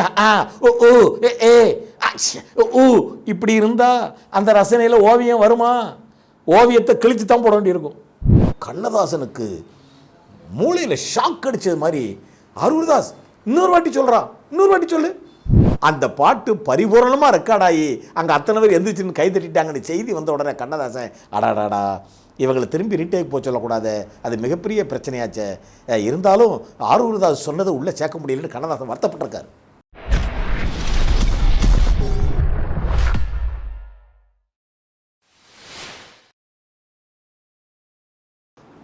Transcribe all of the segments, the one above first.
ஆ, ஆ, ஓ ஓ ஏ ஏ. ஓ, ஊ இப்படி இருந்தா அந்த ரசனையில் ஓவியம் வருமா? ஓவியத்தை கிழிச்சு தான் போட வேண்டியிருக்கும். கண்ணதாசனுக்கு மூளையில் ஷாக் அடித்தது மாதிரி அருள்தாஸ் இன்னொரு வாட்டி சொல்கிறான் இன்னொரு வாட்டி சொல்லு. அந்த பாட்டு பரிபூரணமாக ரெக்கார்ட் ஆகி அங்கே அத்தனை பேர் எந்திரிச்சுன்னு கை தட்டிட்டாங்கன்னு செய்தி வந்த உடனே கண்ணதாசன் அடாடாடா இவங்களை திரும்பி ரீடேக் போக சொல்லக்கூடாது. அது மிகப்பெரிய பிரச்சனையாச்சே. இருந்தாலும் ஆரூர்தாஸ் சொன்னதை உள்ளே சேர்க்க முடியலன்னு கண்ணதாசன் வருத்தப்பட்டிருக்காரு.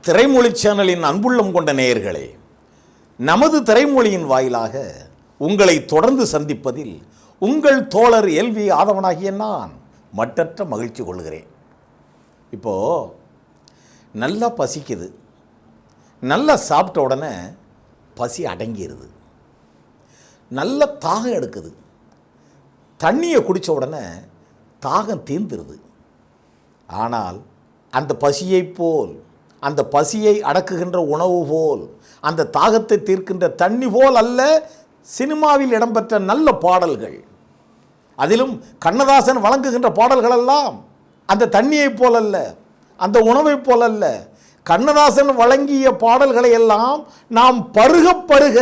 திரைமொழி சேனலின் அன்புள்ளம் கொண்ட நேயர்களே நமது திரைமொழியின் வாயிலாக உங்களை தொடர்ந்து சந்திப்பதில் உங்கள் தோழர் எல்வி ஆதவனாகிய நான் மட்டற்ற மகிழ்ச்சி கொள்கிறேன். இப்போ நல்லா பசிக்குது. நல்லா சாப்பிட்ட உடனே பசி அடங்கிடுது நல்ல தாகம் எடுக்குது. தண்ணியை குடித்த உடனே தாகம் தீர்ந்துருது ஆனால் அந்த பசியைப் போல் அந்த பசியை அடக்குகின்ற உணவு போல் அந்த தாகத்தை தீர்க்கின்ற தண்ணி போல் அல்ல சினிமாவில் இடம்பெற்ற நல்ல பாடல்கள். அதிலும் கண்ணதாசன் வழங்குகின்ற பாடல்களெல்லாம் அந்த தண்ணியைப் போல் அல்ல அந்த உணவைப் போல் அல்ல. கண்ணதாசன் வழங்கிய பாடல்களை எல்லாம் நாம் பருக பருக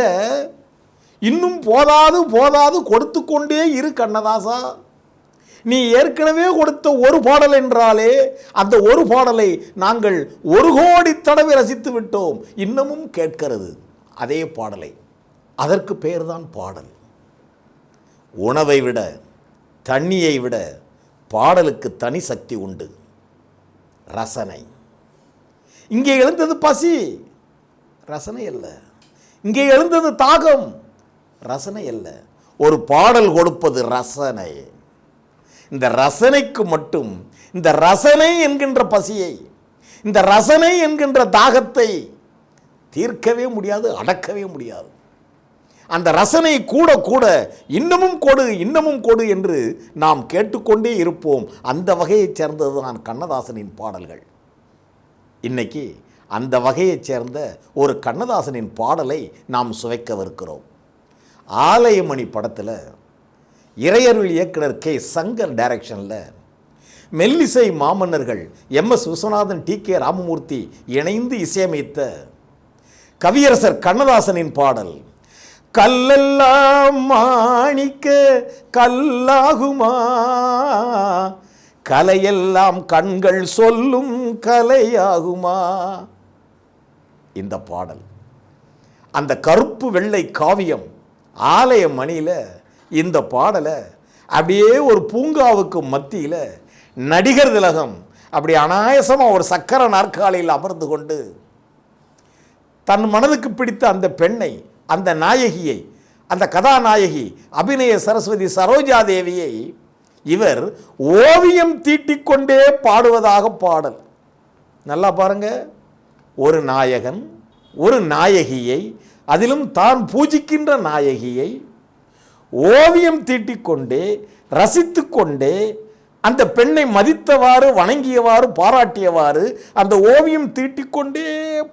இன்னும் போதாது போதாது கொடுத்து கொண்டே இரு கண்ணதாசா. நீ ஏற்கனவே கொடுத்த ஒரு பாடல் என்றாலே அந்த ஒரு பாடலை நாங்கள் ஒரு கோடி தடவை ரசித்து விட்டோம். இன்னமும் கேட்கிறது அதே பாடலை. அதற்கு பெயர்தான் பாடல். உணவை விட தண்ணியை விட பாடலுக்கு தனி சக்தி உண்டு. ரசனை. இங்கே எழுந்தது பசி ரசனை அல்ல. இங்கே எழுந்தது தாகம் ரசனை அல்ல. ஒரு பாடல் கொடுப்பது ரசனை. இந்த ரசனைக்கு மட்டும் இந்த ரசனை என்கின்ற பசியை இந்த ரசனை என்கின்ற தாகத்தை தீர்க்கவே முடியாது அடக்கவே முடியாது. அந்த ரசனை கூட கூட இன்னமும் கொடு இன்னமும் கொடு என்று நாம் கேட்டுக்கொண்டே இருப்போம். அந்த வகையைச் சேர்ந்தது தான் கண்ணதாசனின் பாடல்கள். இன்னைக்கு அந்த வகையைச் சேர்ந்த ஒரு கண்ணதாசனின் பாடலை நாம் சுவைக்கவிருக்கிறோம். ஆலயமணி படத்தில் இறையருள் இயக்குனர் கே. சங்கர் டைரக்ஷனில். மெல்லிசை மாமன்னர்கள் M. S. Viswanathan T. K. Ramamoorthy இணைந்து இசையமைத்த கவியரசர் கண்ணதாசனின் பாடல் கல்லெல்லாம் மாணிக்க கல்லாகுமா? கலையெல்லாம் கண்கள் சொல்லும் கலையாகுமா? இந்த பாடல். அந்த கருப்பு வெள்ளை காவியம் ஆலய மணியில் இந்த பாடலை அப்படியே ஒரு பூங்காவுக்கு மத்தியில் நடிகர் திலகம் அப்படி அனாயசமாக ஒரு சக்கர நாற்காலியில் அமர்ந்து கொண்டு தன் மனதுக்கு பிடித்த அந்த பெண்ணை அந்த நாயகியை அந்த கதாநாயகி அபிநய சரஸ்வதி சரோஜா தேவியை இவர் ஓவியம் தீட்டிக்கொண்டே பாடுவதாக பாடல். நல்லா பாருங்க. ஒரு நாயகன் ஒரு நாயகியை அதிலும் தான் பூஜிக்கின்ற நாயகியை ஓவியம் தீட்டிக்கொண்டே ரசித்துக்கொண்டே அந்த பெண்ணை மதித்தவாறு வணங்கியவாறு பாராட்டியவாறு அந்த ஓவியம் தீட்டிக்கொண்டே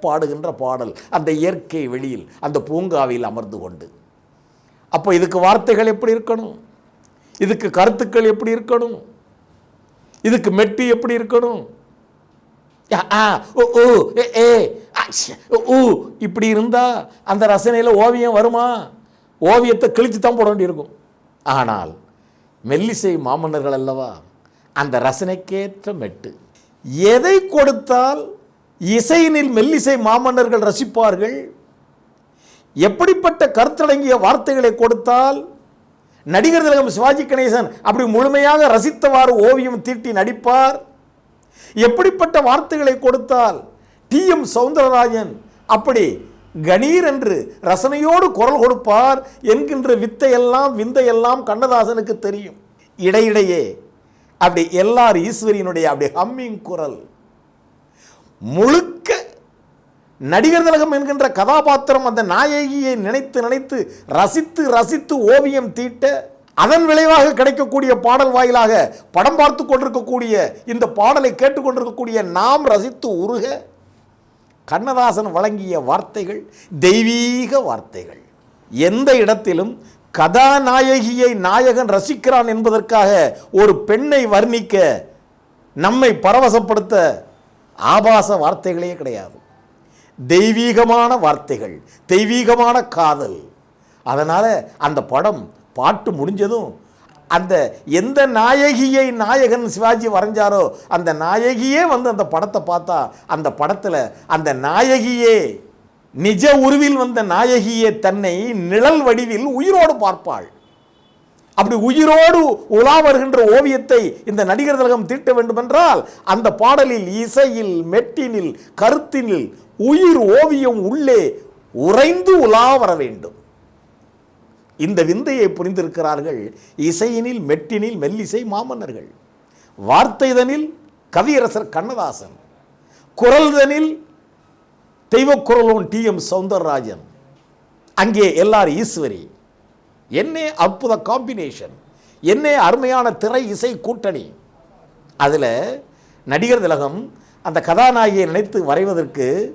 பாடுகின்ற பாடல் அந்த இயற்கை வெளியில் அந்த பூங்காவில் அமர்ந்து கொண்டு. அப்போ இதுக்கு வார்த்தைகள் எப்படி இருக்கணும்? இதுக்கு கருத்துக்கள் எப்படி இருக்கணும்? இதுக்கு மெட்டு எப்படி இருக்கணும்? ஆ, ஓ ஓ ஏ ஏ ஆ, இப்படி இருந்தா அந்த ரசனையில் ஓவியம் வருமா? ஓவியத்தை கிழித்து தான் போட வேண்டியிருக்கும். ஆனால் மெல்லிசை மாமன்னர்கள் அல்லவா அந்த ரசனைக்கேற்ற மெட்டு. எதை கொடுத்தால் இசையினில் மெல்லிசை மாமன்னர்கள் ரசிப்பார்கள்? எப்படிப்பட்ட கருத்தடங்கிய வார்த்தைகளை கொடுத்தால் நடிகர் திலகம் சிவாஜி கணேசன் அப்படி முழுமையாக ரசித்தவாறு ஓவியம் தீட்டி நடிப்பார்? எப்படிப்பட்ட வார்த்தைகளை கொடுத்தால் டி எம் சவுந்தரராஜன் அப்படி கணீர் என்று ரசனையோடு குரல் கொடுப்பார் என்கின்ற வித்தையெல்லாம் விந்தையெல்லாம் கண்ணதாசனுக்கு தெரியும். இடையிடையே அப்படி எல்லார் ஈஸ்வரியினுடைய அப்படி ஹம்மிங் குரல் முழுக்க நடிகர் திலகம் என்கின்ற கதாபாத்திரம் அந்த நாயகியை நினைத்து நினைத்து ரசித்து ரசித்து ஓவியம் தீட்ட அதன் விளைவாக கிடைக்கக்கூடிய பாடல் வாயிலாக படம் பார்த்து கொண்டிருக்கக்கூடிய இந்த பாடலை கேட்டுக்கொண்டிருக்கக்கூடிய நாம் ரசித்து உருக கண்ணதாசன் வழங்கிய வார்த்தைகள் தெய்வீக வார்த்தைகள். எந்த இடத்திலும் கதாநாயகியை நாயகன் ரசிக்கிறான் என்பதற்காக ஒரு பெண்ணை வர்ணிக்க நம்மை பரவசப்படுத்த ஆபாச வார்த்தைகளே கிடையாது. தெய்வீகமான வார்த்தைகள் தெய்வீகமான காதல். அதனால் அந்த படம் பாட்டு முடிஞ்சதும் அந்த எந்த நாயகியை நாயகன் சிவாஜி வரைஞ்சாரோ அந்த நாயகியே வந்து அந்த படத்தை பார்த்தா அந்த படத்தில் அந்த நாயகியே நிஜ உருவில் வந்த நாயகியே தன்னை நிழல் வடிவில் உயிரோடு பார்ப்பாள். அப்படி உயிரோடு உலா வருகின்ற ஓவியத்தை இந்த நடிகர் திலகம் தீட்ட வேண்டுமென்றால் அந்த பாடலில் இசையில் மெட்டினில் கருத்தினில் உயிர் ஓவியம் உள்ளே உறைந்து உலா வர வேண்டும். இந்த விந்தையை புரிந்திருக்கிறார்கள் இசையினில் மெட்டினில் மெல்லிசை மாமன்னர்கள். வார்த்தைதனில் கவியரசர் கண்ணதாசன். குரல்தனில் தெய்வக்குரலோன் டி எம் சவுந்தரராஜன். அங்கே எல்லார் ஈஸ்வரி. என்னே அற்புத காம்பினேஷன். என்னே அருமையான திரை இசை கூட்டணி. அதில் நடிகர் திலகம் அந்த கதாநாயகியை நினைத்து வரைவதற்கு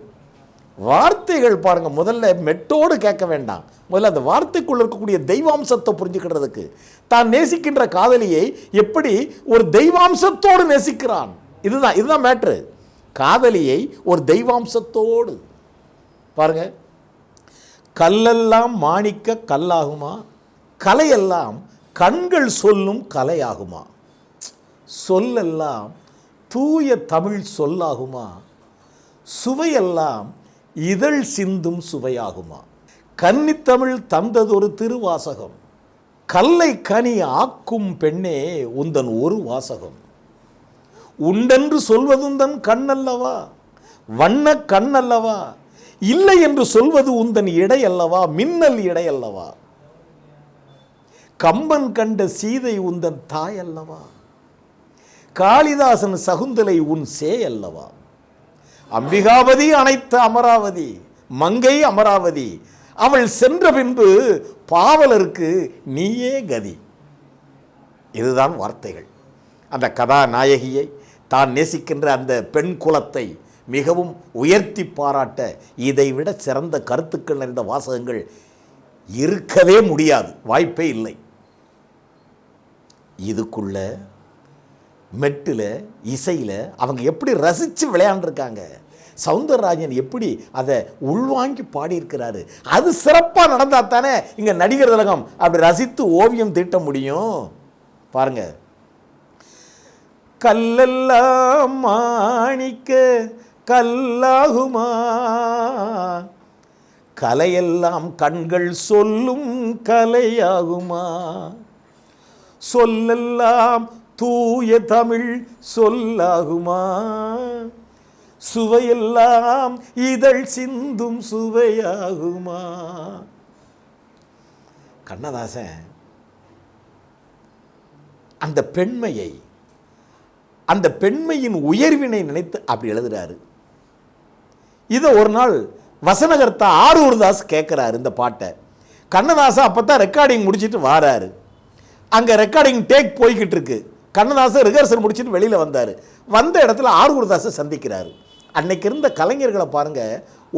வார்த்தைகள் பாருங்கள் முதல்ல மெட்டோடு கேட்க வேண்டாம். முதல்ல அந்த வார்த்தைக்குள்ள இருக்கக்கூடிய தெய்வாம்சத்தை புரிஞ்சுக்கிறதுக்கு. தான் நேசிக்கின்ற காதலியை எப்படி ஒரு தெய்வாம்சத்தோடு நேசிக்கிறான்? இதுதான் இதுதான் மேட்ரு காதலியை ஒரு தெய்வாம்சத்தோடு. பாருங்க கல்லெல்லாம் மாணிக்க கல்லாகுமா? கலையெல்லாம் கண்கள் சொல்லும் கலையாகுமா? சொல்லெல்லாம் தூய தமிழ் சொல்லாகுமா? சுவையெல்லாம் இதழ் சிந்தும் சுவையாகுமா? கன்னித்தமிழ் தந்ததொரு திருவாசகம். கல்லை கனி ஆக்கும் பெண்ணே உந்தன் ஒரு வாசகம். உண்டென்று சொல்வதுந்தன் கண்ணல்லவா? வண்ண கண்ணல்லவா? இல்லை என்று சொல்வது உந்தன் இடை அல்லவா மின்னல் இடை அல்லவா கம்பன் கண்ட சீதை உந்தன் தாய் அல்லவா காளிதாசன் சகுந்தலை உன் சே அல்லவா அம்பிகாபதி அனைத்த அமராவதி மங்கை அமராவதி அவள் சென்ற பின்பு பாவலருக்கு நீயே கதி. இதுதான் வார்த்தைகள். அந்த கதாநாயகியை தான் நேசிக்கின்ற அந்த பெண் குலத்தை மிகவும் உயர்த்தி பாராட்ட இதைவிட சிறந்த கருத்துக்கள் நிறைந்த வாசகங்கள் இருக்கவே முடியாது. வாய்ப்பே இல்லை. இதுக்குள்ள மெட்டில் இசையில் அவங்க எப்படி ரசித்து விளையாண்டுருக்காங்க. சவுந்தரராஜன் எப்படி அதை உள்வாங்கி பாடியிருக்கிறாரு. அது சிறப்பாக நடந்தால் தானே இங்கே நடிகர் திலகம் அப்படி ரசித்து ஓவியம் தீட்ட முடியும். பாருங்க. கல்லெல்லாம் மாணிக்க கல்லாகுமா? கலையெல்லாம் கண்கள் சொல்லும் கலையாகுமா? சொல்லெல்லாம் தூய தமிழ் சொல்லாகுமா? சுவையெல்லாம் இதழ் சிந்தும் சுவையாகுமா? கண்ணதாசன் அந்த பெண்மையை அந்த பெண்மையின் உயர்வினை நினைத்து அப்படி எழுதுறாரு. இதை ஒரு நாள் வசனகர்த்தா ஆரூர்தாஸ் கேட்குறாரு இந்த பாட்டை. கண்ணதாசன் அப்போ தான் ரெக்கார்டிங் முடிச்சிட்டு வாராரு. அங்கே ரெக்கார்டிங் டேக் போய்கிட்டு இருக்கு. கண்ணதாசன் ரிகர்சல் முடிச்சுட்டு வெளியில் வந்தார். வந்த இடத்துல ஆரூர்தாஸை சந்திக்கிறார். அன்னைக்கு இருந்த கலைஞர்களை பாருங்க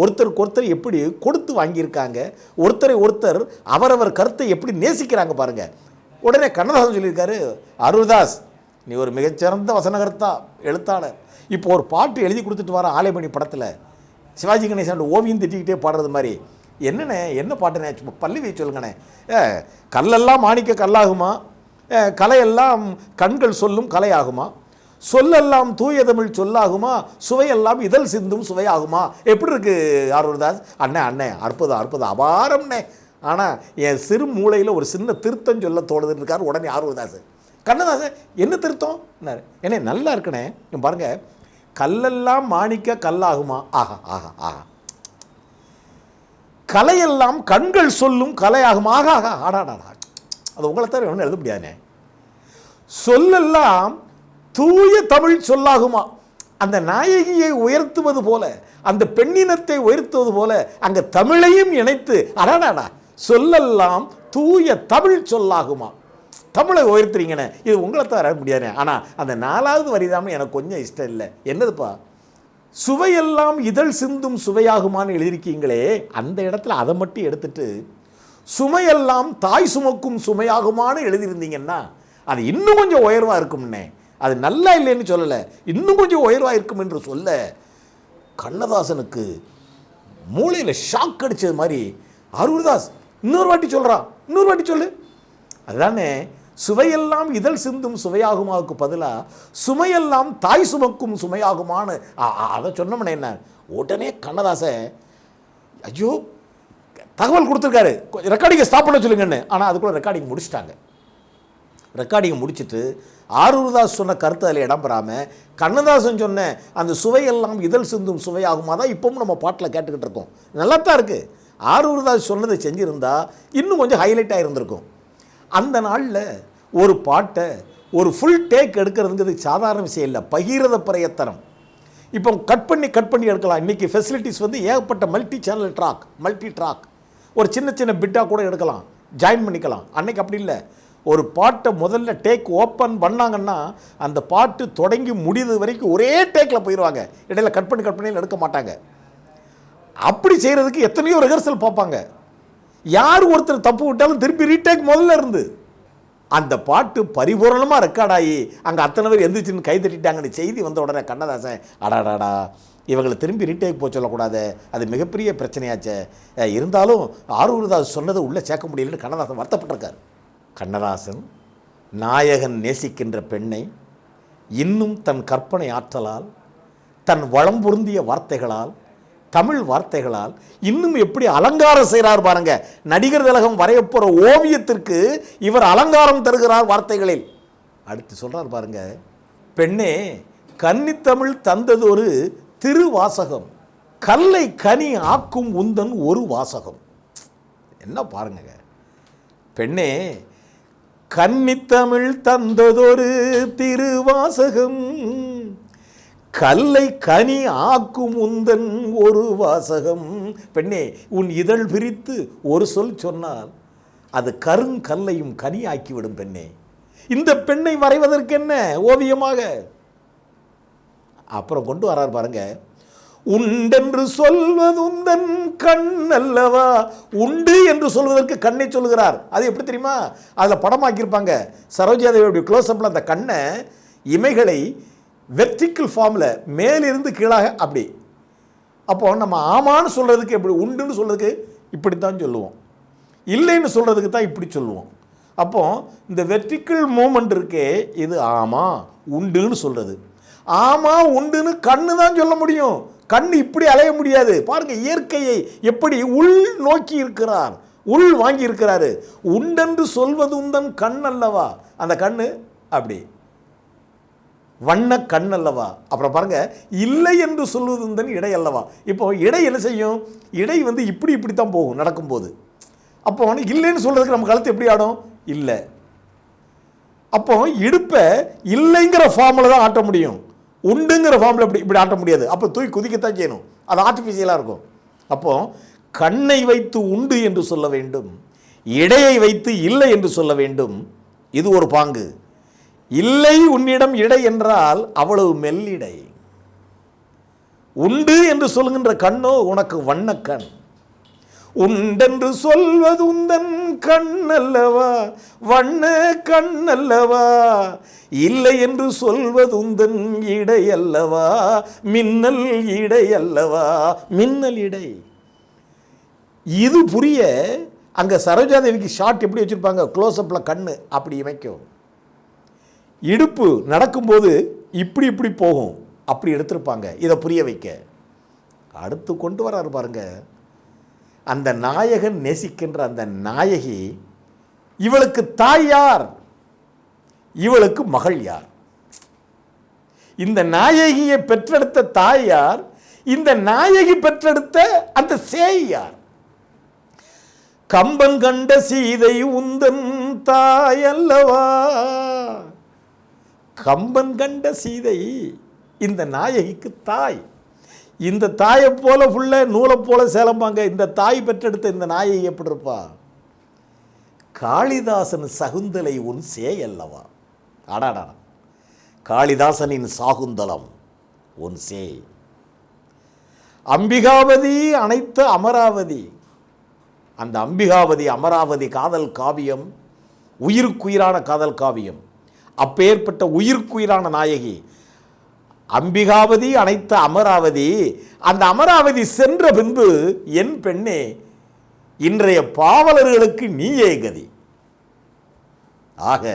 ஒருத்தருக்கு ஒருத்தர் எப்படி கொடுத்து வாங்கியிருக்காங்க ஒருத்தரை ஒருத்தர் அவரவர் கருத்தை எப்படி நேசிக்கிறாங்க பாருங்கள் உடனே கண்ணதாசன் சொல்லியிருக்காரு அருள்தாஸ் நீ ஒரு மிகச்சிறந்த வசனகர்த்தா எழுத்தாளர். இப்போ ஒரு பாட்டு எழுதி கொடுத்துட்டு வர ஆலைமணி படத்தில் சிவாஜி கணேசன் ஓவியம் திட்டிக்கிட்டே பாடுறது மாதிரி. என்னண்ணே என்ன பாட்டுண்ணே சும்மா பள்ளி சொல்லுங்கண்ணே. ஏ கல்லெல்லாம் மாணிக்க கல்லாகுமா? கலையெல்லாம் கண்கள் சொல்லும் கலையாகுமா? சொல்லெல்லாம் தூய தமிழ் சொல்லாகுமா? சுவையெல்லாம் இதழ் சிந்தும் சுவையாகுமா? எப்படி இருக்கு ஆரூர்தாஸ் அண்ணே அண்ணே அற்புதம் அற்புதம் அபாரம்னே ஆனால் என் சிறு மூளையில் ஒரு சின்ன திருத்தம் சொல்ல தோணுதுன்னு இருக்கார் உடனே ஆரூர்தாஸ் கண்ணதாசன் என்ன திருத்தம்? என்ன நல்லா இருக்கணே இங்க பாருங்க. கல்லெல்லாம் மாணிக்க கல்லாகுமா? ஆஹா ஆஹா ஆஹா. கலையெல்லாம் கண்கள் சொல்லும் கலையாகும்? ஆகா ஆகா ஆடாடாடா அது உங்களை தவிர ஒன்றும் எழுத முடியாதுனே சொல்லெல்லாம் தூய தமிழ் சொல்லாகுமா? அந்த நாயகியை உயர்த்துவது போல அந்த பெண்ணினத்தை உயர்த்துவது போல அங்கே தமிழையும் இணைத்து அடாடாடா சொல்லெல்லாம் தூய தமிழ் சொல்லாகுமா? தமிழை உயர்த்துறீங்கண்ணே. இது உங்களை தவிர முடியாதுனே ஆனால் அந்த நாலாவது வரிதாமல் எனக்கு கொஞ்சம் இஷ்டம் இல்லை. என்னதுப்பா? சுவையெல்லாம் இதழ் சிந்தும் சுவையாகுமான்னு எழுதியிருக்கீங்களே அந்த இடத்துல அதை மட்டும் எடுத்துட்டு சுமையெல்லாம் தாய் சுமக்கும் சுமையாகுமான்னு எழுதியிருந்தீங்கன்னா அது இன்னும் கொஞ்சம் உயர்வாக இருக்கும்னே. அது நல்லா இல்லைன்னு சொல்லலை. இன்னும் கொஞ்சம் உயர்வாக இருக்கும் என்று சொல்ல கண்ணதாசனுக்கு மூளையில் ஷாக் அடிச்சது மாதிரி அருள்தாஸ் இன்னொரு வாட்டி சொல்கிறான் இன்னொரு வாட்டி சொல்லு. அதுதானே சுவையெல்லாம் இதழ் சிந்தும் சுவையாகுமாவுக்கு பதிலாக சுமையெல்லாம் தாய் சுமக்கும் சுமையாகுமான்னு அதை சொன்னோம்னே என்ன? உடனே கண்ணதாசன் ஐயோ தகவல் கொடுத்துருக்காரு. ரெக்கார்டிங்கை ஸ்டாப் பண்ண சொல்லுங்கன்னு. ஆனால் அதுக்குள்ள ரெக்கார்டிங் முடிச்சிட்டாங்க. ரெக்கார்டிங் முடிச்சிட்டு ஆரூர்தாஸ் சொன்ன கருத்து அதில் இடம் பெறாமல் கண்ணதாசன் சொன்ன அந்த சுவையெல்லாம் இதழ் சிந்தும் சுவையாகுமா தான் இப்பவும் நம்ம பாட்டில் கேட்டுக்கிட்டு இருக்கோம். நல்லா தான் இருக்குது ஆரூர்தாஸ் சொன்னதை செஞ்சுருந்தா இன்னும் கொஞ்சம் ஹைலைட்டாக இருந்திருக்கும் அந்த நாளில் ஒரு பாட்டை ஒரு ஃபுல் டேக் எடுக்கிறதுங்கிறது சாதாரண விஷயம் இல்லை. பகிரத பிரயத்தனம். இப்போ கட் பண்ணி கட் பண்ணி எடுக்கலாம். இன்றைக்கி ஃபெசிலிட்டிஸ் வந்து ஏகப்பட்ட multi channel track multi track ஒரு சின்ன சின்ன பிட்டாக கூட எடுக்கலாம். ஜாயின் பண்ணிக்கலாம். அன்னைக்கு அப்படி இல்லை. ஒரு பாட்டை முதல்ல டேக் ஓப்பன் பண்ணாங்கன்னா அந்த பாட்டு தொடங்கி முடியுது வரைக்கும் ஒரே டேக்கில் போயிடுவாங்க இடையில கட் பண்ணி கட் பண்ணி எடுக்க மாட்டாங்க. அப்படி செய்கிறதுக்கு எத்தனையோ ரிஹர்சல் பார்ப்பாங்க. யார் ஒருத்தர் தப்பு விட்டாலும் திருப்பி ரீடேக் முதல்ல இருந்து. அந்த பாட்டு பரிபூரணமாக ரெக்கார்ட் ஆகி அங்கே அத்தனை பேர் எந்திரிச்சின்னு கை தட்டிட்டாங்கன்னு செய்தி வந்த உடனே கண்ணதாசன் அடாடாடா இவங்களை திரும்பி ரீடேக் போக சொல்லக்கூடாது. அது மிகப்பெரிய பிரச்சனையாச்சே. இருந்தாலும் ஆரூர்தாஸ் சொன்னது உள்ளே சேர்க்க முடியலன்னு கண்ணதாசன் வருத்தப்பட்டிருக்கார். கண்ணதாசன் நாயகன் நேசிக்கின்ற பெண்ணை இன்னும் தன் கற்பனை ஆற்றலால் தன் வளம் பொருந்திய வார்த்தைகளால் தமிழ் வார்த்தைகளால் இன்னும் எப்படி அலங்காரம் செய்கிறார் பாருங்க. நடிகர் திலகம் வரையப்போகிற ஓவியத்திற்கு இவர் அலங்காரம் தருகிறார் வார்த்தைகளில். அடுத்து சொல்கிறார் பாருங்க பெண்ணே கன்னித்தமிழ் தந்தது ஒரு திருவாசகம். கல்லை கனி ஆக்கும் உந்தன் ஒரு வாசகம். என்ன பாருங்க. பெண்ணே கன்னித்தமிழ் தந்ததொரு திருவாசகம். கல்லை கனி ஆக்கும் உந்தன் ஒரு வாசகம். பெண்ணே உன் இதழ் பிரித்து ஒரு சொல் சொன்னால் அது கருங்கல்லையும் கனியாக்கிவிடும் பெண்ணே. இந்த பெண்ணை வரைவதற்கென்ன ஓவியமாக? அப்புறம் கொண்டு வரார் பாருங்க. உண்டென்று சொல்வது உந்தன் கண் அல்லவா உண்டு என்று சொல்வதற்கு கண்ணை சொல்கிறார் அது எப்படி தெரியுமா? அதில் படமாக்கியிருப்பாங்க. சரோஜாதேவியுடைய க்ளோஸ்அப்பில் அந்த கண்ணை இமைகளை வெர்டிக்கல் ஃபார்மில் மேலிருந்து கீழாக அப்படி. அப்போ நம்ம ஆமான்னு சொல்கிறதுக்கு எப்படி? உண்டுன்னு சொல்கிறதுக்கு இப்படி தான் சொல்லுவோம். இல்லைன்னு சொல்கிறதுக்கு தான் இப்படி சொல்லுவோம். அப்போ இந்த வெர்டிக்கல் மூமெண்ட் இருக்கே இது ஆமா உண்டுன்னு சொல்கிறது ஆமாம் உண்டுன்னு கண்ணு தான் சொல்ல முடியும். கண் இப்படி அலைய முடியாது. பாருங்கள் இயற்கையை எப்படி உள் நோக்கி இருக்கிறார். உள் வாங்கி இருக்கிறாரு. உண்டென்று சொல்வது உந்தன் கண் அல்லவா? அந்த கண்ணு அப்படி. வண்ண கண் அல்லவா? அப்புறம் பாருங்க இல்லை என்று சொல்வது உந்தன் இடை அல்லவா? இப்போ இடை என்ன செய்யும்? இடை வந்து இப்படி இப்படி தான் போகும் நடக்கும்போது. அப்போ இல்லைன்னு சொல்றதுக்கு நம்ம கழுத்து எப்படி ஆடும்? இல்லை. அப்போ இடுப்பை இல்லைங்கிற ஃபார்மில் தான் ஆட்ட முடியும். உண்டுங்கிற ஃபார்மில் இப்படி இப்படி ஆட்ட முடியாது. அப்போ தூக்கி குதிக்கத்தான் செய்யணும். அது ஆர்டிஃபிஷியலாக இருக்கும். அப்போ கண்ணை வைத்து உண்டு என்று சொல்ல வேண்டும். இடையை வைத்து இல்லை என்று சொல்ல வேண்டும். இது ஒரு பாங்கு. இல்லை உன்னிடம் இடை என்றால் அவ்வளவு மெல்லிடை. உண்டு என்று சொல்லுகின்ற கண்ணோ உனக்கு வண்ணக்கண். உண்டென்று சொல்வது உந்தன் கண் அல்லவா வண்ண கண் அல்லவா இல்லை என்று சொல்வது உந்தன் இடை அல்லவா மின்னல் இடை அல்லவா மின்னல் இடை. இது புரிய அங்கே சரோஜாதேவிக்கு ஷாட் எப்படி வச்சுருப்பாங்க? க்ளோஸ்அப்பில் கண் அப்படி இமைக்கும். இடுப்பு நடக்கும்போது இப்படி இப்படி போகும். அப்படி எடுத்திருப்பாங்க. இதை புரிய வைக்க. அடுத்து கொண்டு வராரு பாருங்கள் அந்த நாயகன் நேசிக்கின்ற அந்த நாயகி இவளுக்கு தாய் யார்? இவளுக்கு மகள் யார்? இந்த நாயகியை பெற்றெடுத்த தாய் யார்? இந்த நாயகி பெற்றெடுத்த அந்த சேய் யார்? கம்பன் கண்ட சீதை உந்தன் தாய் அல்லவா? கம்பன் கண்ட சீதை இந்த நாயகிக்கு தாய். இந்த தாயை போல புள்ள நூலை போல சேலம்பாங்க. இந்த தாய் பெற்றெடுத்த இந்த நாயகி எப்படி இருப்பா காளிதாசன் சகுந்தலை உன் சேயல்லவா? அடாடா. காளிதாசனின் சாகுந்தலம் உன் சேய். அம்பிகாவதி அனைத்து அமராவதி. அந்த அம்பிகாவதி அமராவதி காதல் காவியம் உயிருக்குயிரான காதல் காவியம். அப்பேற்பட்ட உயிருக்குயிரான நாயகி அம்பிகாவதி அனைத்த அமராவதி. அந்த அமராவதி சென்ற பின்பு என் பெண்ணே இன்றைய பாவலர்களுக்கு நீயே கதி. ஆக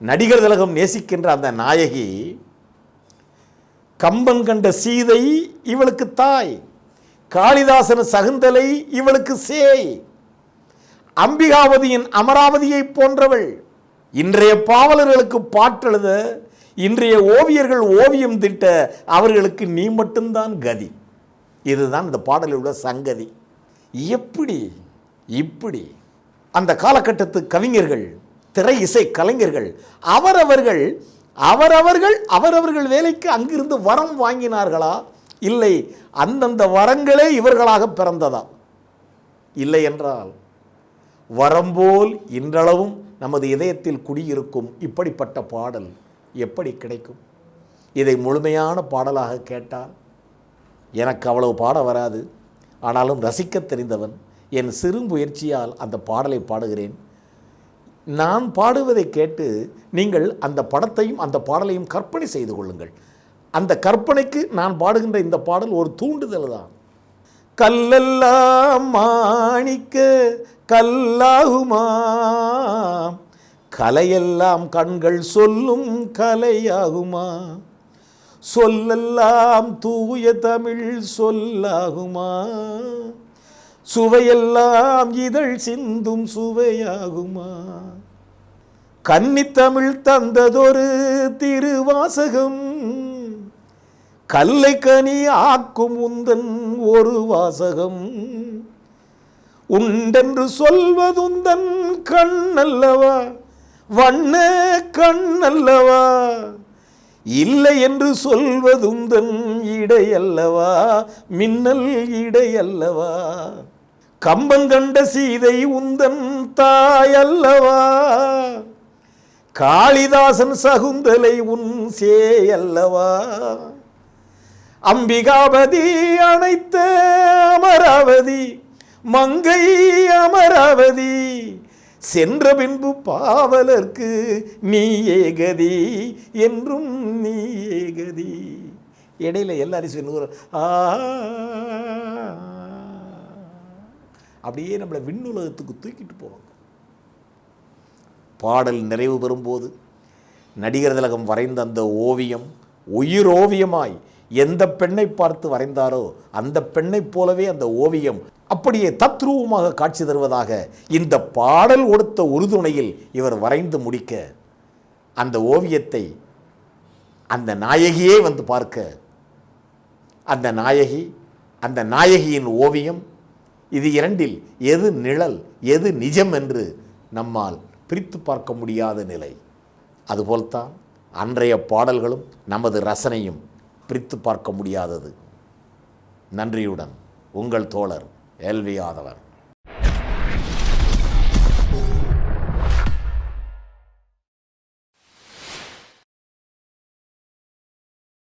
நடிகர் திலகம் நேசிக்கின்ற அந்த நாயகி கம்பன் கண்ட சீதை இவளுக்கு தாய் காளிதாசன் சகுந்தலை இவளுக்கு சேய். அம்பிகாவதியின் அமராவதியை போன்றவள் இன்றைய பாவலர்களுக்கு பாட்டெழுத இன்றைய ஓவியர்கள் ஓவியம் திட்ட அவர்களுக்கு நீ மட்டும்தான் கதி. இதுதான் இந்த பாடலில் உள்ள சங்கதி. எப்படி இப்படி? அந்த காலகட்டத்து கவிஞர்கள் திரை இசை கலைஞர்கள் அவரவர்கள் அவரவர்கள் அவரவர்கள் வேலைக்கு அங்கிருந்து வரம் வாங்கினார்களா? இல்லை அந்தந்த வரங்களே இவர்களாக பிறந்ததா? இல்லை என்றால் வரம்போல் இன்றளவும் நமது இதயத்தில் குடியிருக்கும் இப்படிப்பட்ட பாடல் எப்படி கிடைக்கும்? இதை முழுமையான பாடலாக கேட்டால் எனக்கு அவ்வளவு பாட வராது. ஆனாலும் ரசிக்கத் தெரிந்தவன் என் சிறு முயற்சியால் அந்த பாடலை பாடுகிறேன். நான் பாடுவதை கேட்டு நீங்கள் அந்த படத்தையும் அந்த பாடலையும் கற்பனை செய்து கொள்ளுங்கள். அந்த கற்பனைக்கு நான் பாடுகின்ற இந்த பாடல் ஒரு தூண்டுதல் தான். கல்லெல்லாம் மாணிக்க கல்லாகுமாம். கலையெல்லாம் கண்கள் சொல்லும் கலையாகுமா? சொல்லெல்லாம் தூய தமிழ் சொல்லாகுமா? சுவையெல்லாம் இதழ் சிந்தும் சுவையாகுமா? கன்னித்தமிழ் தந்ததொரு திருவாசகம் கல்லை கனி ஆக்கும் உந்தன் ஒரு வாசகம். உண்டென்று சொல்வதுந்தன் கண்ணல்லவா? வண்ண கண்ணல்லவா? இல்லை என்று சொல்வதுந்தன் இடையல்லவா? மின்னல் இடையல்லவா? கம்பன் கண்ட சீதை உந்தன் தாயல்லவா? காளிதாசன் சகுந்தலை உன் சேயல்லவா? அம்பிகாபதி அனைத்த அமராவதி மங்கை அமராவதி சென்ற பின்பு பாவலர்க்கு நீ ஏகதி என்றும் நீ ஏகதி இடையில எல்லாரும் சொல்லுகிற ஆ. அப்படியே நம்மளை விண்ணுலகத்துக்கு தூக்கிட்டு போவாங்க. பாடல் நிறைவு பெறும்போது நடிகர் திலகம் வரைந்த அந்த ஓவியம் உயிர் ஓவியமாய் எந்த பெண்ணை பார்த்து வரைந்தாரோ அந்த பெண்ணைப் போலவே அந்த ஓவியம் அப்படியே தத்ரூபமாக காட்சி தருவதாக இந்த பாடல் கொடுத்த உறுதுணையில் இவர் வரைந்து முடிக்க அந்த ஓவியத்தை அந்த நாயகியே வந்து பார்க்க. அந்த நாயகி அந்த நாயகியின் ஓவியம் இது இரண்டில் எது நிழல் எது நிஜம் என்று நம்மால் பிரித்து பார்க்க முடியாத நிலை. அதுபோல்தான் அன்றைய பாடல்களும் நமது ரசனையும் பிரித்து பார்க்க முடியாதது. நன்றியுடன் உங்கள் தோழர் எல்வி ஆதவன்